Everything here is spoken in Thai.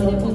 família